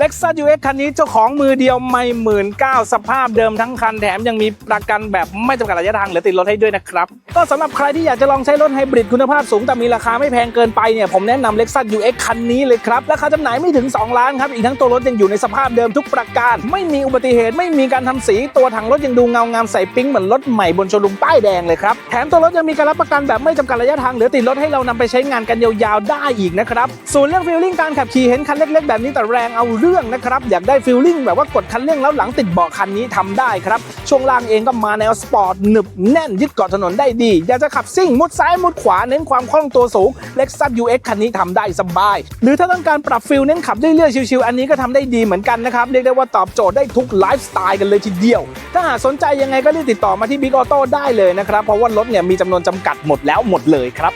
Lexus UX คันนี้เจ้าของมือเดียวไม่หมื่นเก้าสภาพเดิมทั้งคันแถมยังมีประกันแบบไม่จำกัดระยะทางหรือติดรถให้ด้วยนะครับ ก็สำหรับใครที่อยากจะลองใช้รถไฮบริดคุณภาพสูงแต่มีราคาไม่แพงเกินไปเนี่ยผมแนะนำ Lexus UX คันนี้เลยครับ ราคาจำหน่ายไม่ถึง 2 ล้านครับ อีกทั้งตัวรถยังอยู่ในสภาพเดิมทุกประการ ไม่มีอุบัติเหตุไม่มีการทำสีตัวถังรถยังดูเงางามใสปิ๊งเหมือนรถใหม่บนโชว์รูมป้ายแดงเลยครับแถมตัวรถยังมีการรับประกันแบบไม่จำกัดระยะทางหรือติดรถให้เรานำไปใช้งานกันยาวๆได้อีกนะครับส่วนเรื่องฟีลลิ่งการขับขี่เห็นคันเล็กๆแบบนี้แต่แรงเอาเรื่องนะครับ อยากได้ฟีลลิ่งแบบว่ากดคันเร่งแล้วหลังติดเบาะคันนี้ทำได้ครับ ช่วงล่างเองก็มาแนวสปอร์ตหนึบแน่นยึดเกาะถนนได้ดี อยากจะขับซิ่งมุดซ้ายมุดขวาเน้นความคล่องตัวสูง Lexus UX คันนี้ทำได้สบาย หรือถ้าต้องการปรับฟิลเน้นขับเรื่อยๆชิวๆอันนี้ก็ทำได้ดีเหมือนกันนะครับ เรียกได้ว่าตอบโจทย์ได้ทุกไลฟ์สไตล์กันเลยทีเดียว ถ้าหากสนใจยังไงก็รีบติดต่อมาที่ Big Auto ได้เลยนะครับ เพราะว่ารถเนี่ยมีจำนวนจำกัดหมดแล้วหมดเลยครับ